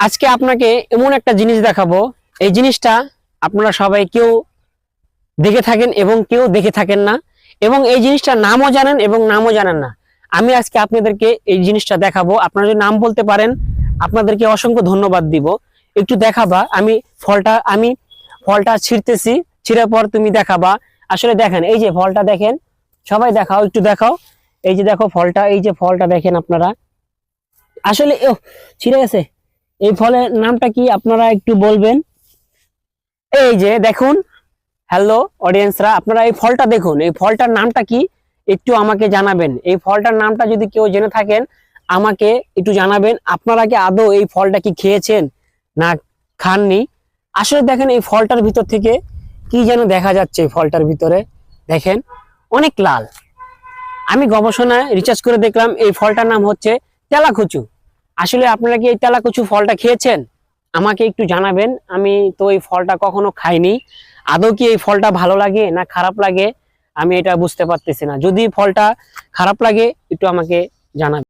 আজকে আপনাকে এমন একটা জিনিস দেখাবো। এই জিনিসটা আপনারা সবাই কেউ দেখে থাকেন এবং কেউ দেখে থাকেন না। এবং এই জিনিসটার নামও জানেন এবং নামও জানেন না। আমি আজকে আপনাদেরকে এই জিনিসটা দেখাবো। আপনারা যদি নাম বলতে পারেন, আপনাদেরকে অসংখ্য ধন্যবাদ দিব। একটু দেখাবা, আমি ফলটা আমি ফলটা ছিঁড়তেছি, ছিঁড়ার পর তুমি দেখাবা। আসলে দেখেন, এই যে ফলটা দেখেন, সবাই দেখাও, একটু দেখাও। এই যে দেখো ফলটা, এই যে ফলটা দেখেন আপনারা। আসলে ও ছিঁড়ে গেছে। এই ফলের নামটা কি আপনারা একটু বলবেন? এই যে দেখুন হ্যালো অডিয়েন্সরা আপনারা এই ফলটা দেখুন, এই ফলটার নামটা কি? একটু আমাকে জানাবেন। এই ফলটার নামটা যদি কেউ জেনে থাকেন, আমাকে একটু জানাবেন, আপনারা কি আদৌ এই ফলটা কি খেয়েছেন না খাননি? আসলে দেখেন, এই ফলটার ভিতর থেকে কি যেন দেখা যাচ্ছে এই ফলটার ভিতরে। দেখেন, অনেক লাল। আমি গবেষণায় রিচার্জ করে দেখলাম, এই ফলটার নাম হচ্ছে তেলাকুচু। আসলে আপনারা কি এই তেলাকুচু ফলটা খেয়েছেন? আমাকে একটু জানাবেন। আমি তো এই ফলটা কখনো খাইনি। আদৌ কি এই ফলটা ভালো লাগে না খারাপ লাগে? আমি এটা বুঝতে পারতেছি না। যদি ফলটা খারাপ লাগে, একটু আমাকে জানাবেন।